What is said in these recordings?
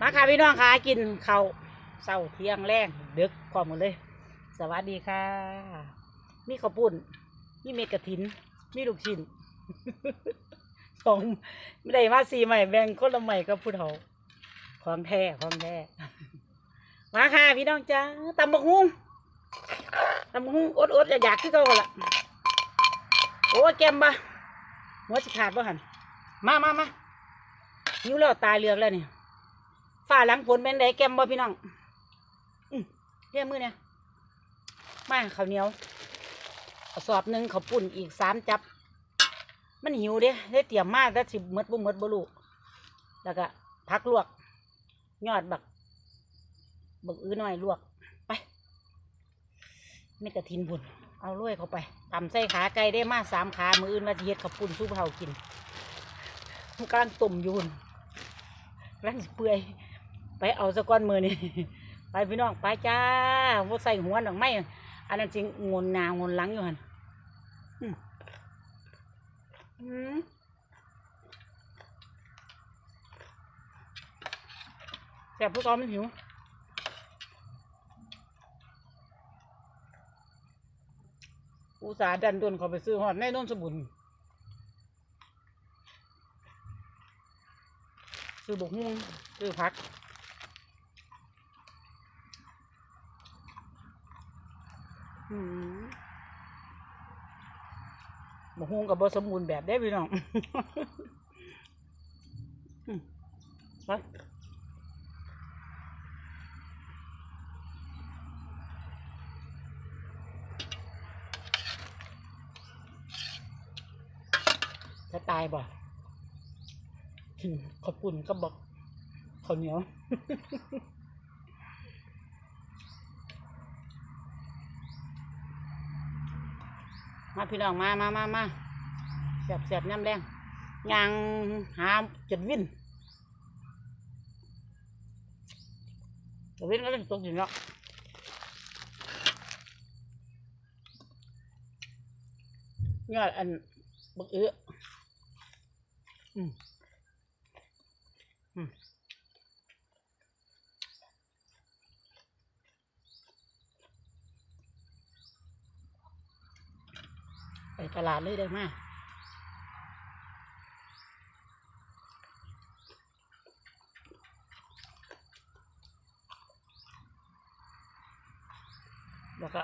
มาค่ะพี่น้องค่ะกินเขาเศร้าเที่ยงแรงดึกพร้อมกันเลย สวัสดีค่ะ มีข้าวปุ้นมีเม็ดกระถิน มีลูกชิ้นสองไม่ได้มาสี่ใหม่แบ่งคนละใหม่กับผู้เฒ่าของแท้ของแท้มาค่ะพี่น้องจ้าตำบักฮุ้งตำบักฮุ้งอดอดอยากๆขึ้นเขากันละโอ้แกมบะหัวจะขาดบ่หันมามามาหิวแล้วตายเรืองแล้วเนี่ย ฝ่าหลังฝนเป็นไดแกมบ่พี่น้องเรียกมือเนี่ยมาข้าวเหนียวสอบหนึ่งข้าวปุ่นอีกสามจับ มันหิวเด้ได้เตรียมมากแต่สิมดบ่มดบ่รู้แล้วก็พักลวก ยอดบักบักอื้อหน่อยลวกไปไม่กระทินพุ่นเอาลุยเข้าไปตำใส่ขาไก่ได้มาสามขามืออื่นว่าเฮ็ดข้าวปุ้นสู้เผากินกำลังตุ่มยู่หุ่นกำลังเปื่อย ไปเอาสะก้อนมือนี่ไปพี่น้องไปจ้าว่ใส่หัวหนังไม่อันนั้นจริงงนหนางนหลังอยู่หันแซ่บพวกเรามันหิวอุตสาห์ดันดนเขาไปซื้อหอดในโนนสบุญซื้อบกฮุ่งซื้อพัก อืม บกฮุ่งกับบสมบูรณ์แบบได้พี่น้องไปจะตายบ่ข้าวปุ่นก็บอกข้าวเหนียว มาพี่น้องมามามามาเสียบเสียบน้ำแรงยางหาจนวินจนวินก็ต้องตกอยู่เนาะยอดอันบักเอื้ออืมอืม ตลาดเลยได้มาแล้วก็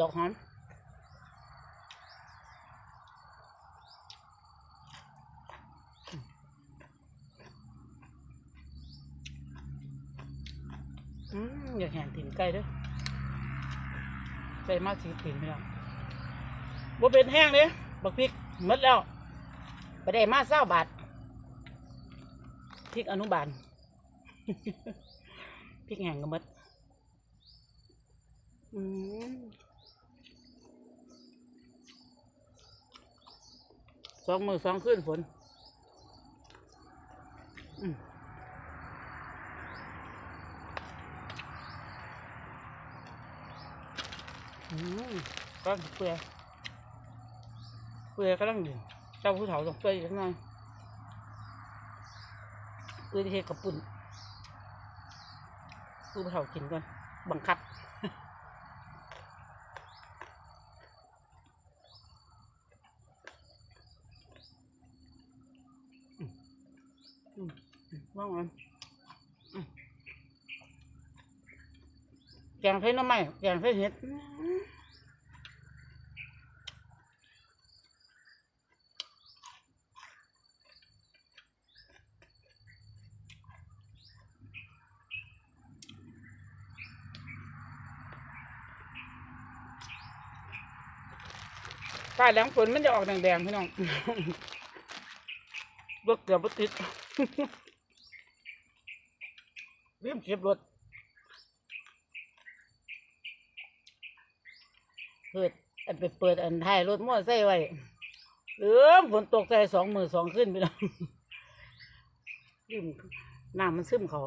ดอกหอม อยากแห่งถิ่นไก่เด้วยไก่มาสีถิ่นพี่น้องบ่เป็นแห้งเลยบักพริกมดแล้วไปได้มาเศร้าบาทพริกอนุบาลพริกแห้งก็มดอืมสองมือสองขึ้นฝน อืม อืม ก็เปื่อยเปื่อยก็ต้องอยู่เจ้าผู้เฒ่าต้องเปื่อยอยู่ข้างในเปื่อยที่เฮ็ดกับปุ่นผู้เฒ่ากินก่อนบังคับว่างมันแกงเส้นน้ำไหมแกงเส้นเห็ด ปลายแหลงฝนมันจะออกแดงๆพี่น้องรถเกือบรถติดรียมเก็บรถเปิดอันไปเปิดอันท้ายรถมอไซค์ไว้เออฝนตกใจสองมือสองขึ้นพี่น้องน้ำมันซึมเขา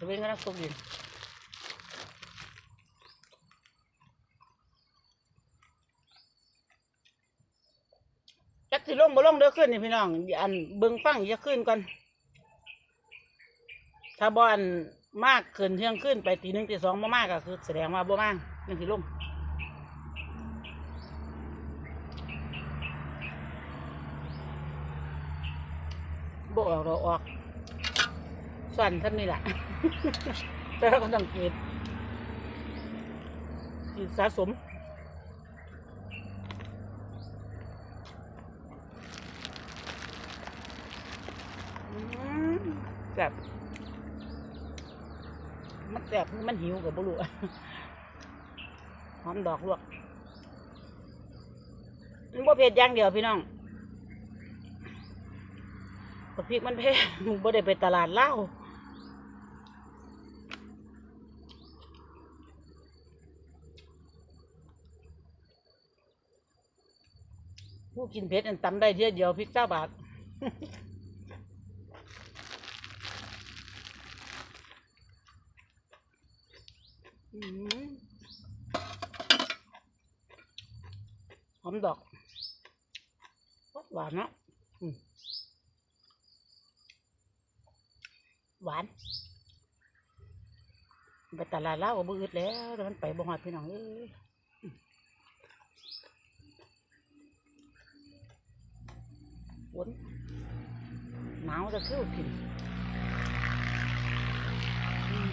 ตะเวนก็นักตกดินจักสิลงบ่ลงเด้อขึ้นนี่พี่น้อง อันเบิ่งฟังอย่าขึ้นก่อน ถ้าบอันมากขึ้นเที่ยงขึ้นไปตีหนึ่งตีสองบ่มากก็คือ แสดงว่าบ่มากยังสิลงบ่ออกเราออก สั่นท่านนี่แหละ แต่เราก็ต้องเก็บกินสะสมแซ่บมันแซ่บมันหิวกับบุรุษหอมดอกลวกมันบ่เผ็ดอย่างเดียวพี่น้องพริกมันเผ็ดบ่ได้ไปตลาดเล่า ผู้กินเผ็ดอันตำได้เทียเดียวพริกเจ้าบาทอืมหอมดอกหวานนะหวานไปตลาดเล่าวก็บ่อึดแล้วเดี๋ยวมันไปบ่ฮอดพี่น้องเอ้ยอืม ฝนหนาวจะคือผินอืม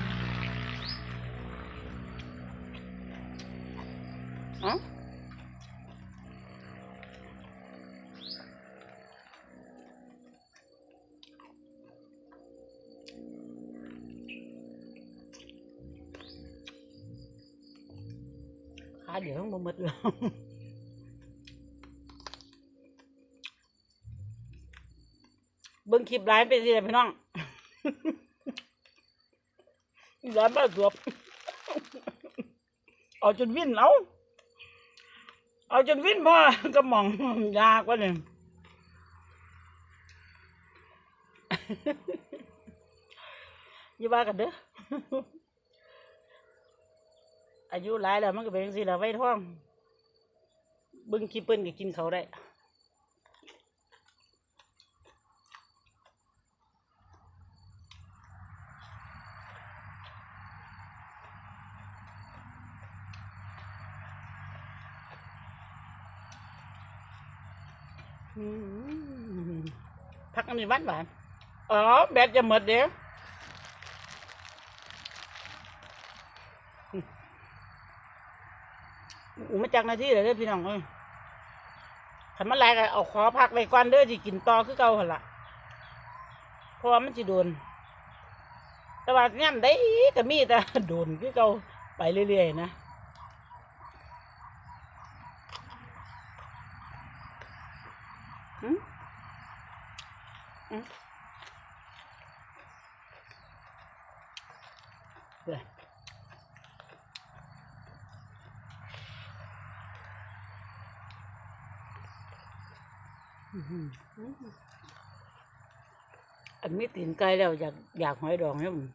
เอ้าขาเดี๋ยวต้องบ่หมดแล้งคลิปไลฟ์เป็นสิล่ะพี่น้องร้านบ้านสวบเอาจนวิ่นเอาเอาจนวิ่นพ่อกระหม่องยากว่าเนี่ยอย่าว่ากันเด้ออายุหลายแล้วมันก็เป็นจังซี่แหละไว้ท้องเบิ่งคลิปเปิ้นก็กินเขาได้ พักอันนี้หวานหวานอ๋อแบตจะหมดเดี๋ยวอูมาจากหนาที่เลยเด้อพี่น้องเอ้ยขันมาแลกเอาขอพักไว้ก่อนเด้อที่กินต่อคือเก่าหันล่ะเพราะว่ามันจะโดน แต่ว่าย่ำได้ก็มีแต่โดนคือเก่าไปเรื่อยๆนะ อืมอืม เดี๋ยวอื้อหืออันนี้ตีนไก่แล้วอยากอยากหอยดองเนี่ยมัน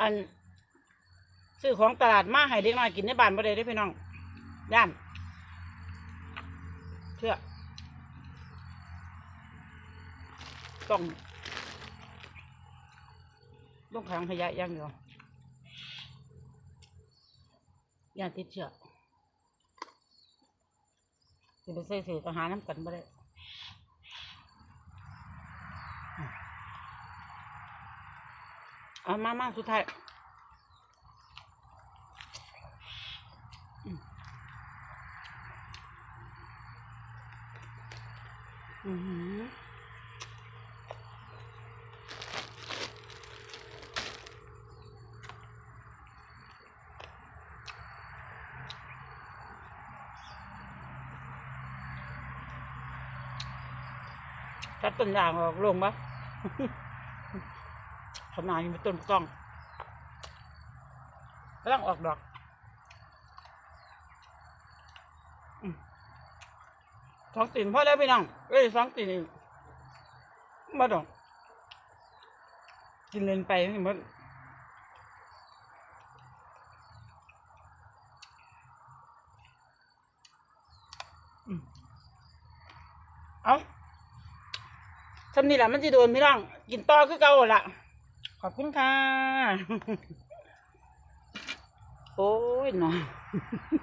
อัน ซื้อของตลาดมาให้เด็กน้อยกินในบ้านบ่ได้เด้อพี่น้องย่านเชื่อต้องต้องขังขยะอย่างเดียวย่านติดเชื้อสิไปใส่เศษอาหารน้ำกันบ่ได้เอามามาสุดท้าย อือหือ ตัดต้นยางออกลงปะขนาดนี้เป็นต้นกล้องกำลังออกดอกอืม สองตีนพ่อแล้วพี่น้องเอ้ยสองตีนมาดอกกินเล่นไปให้หมดอืมเอาสำนี่แหละมันจะโดนพี่น้อง กินต่อคือเก่าหั่นละขอบคุณค่ะ โอ้ยหนอ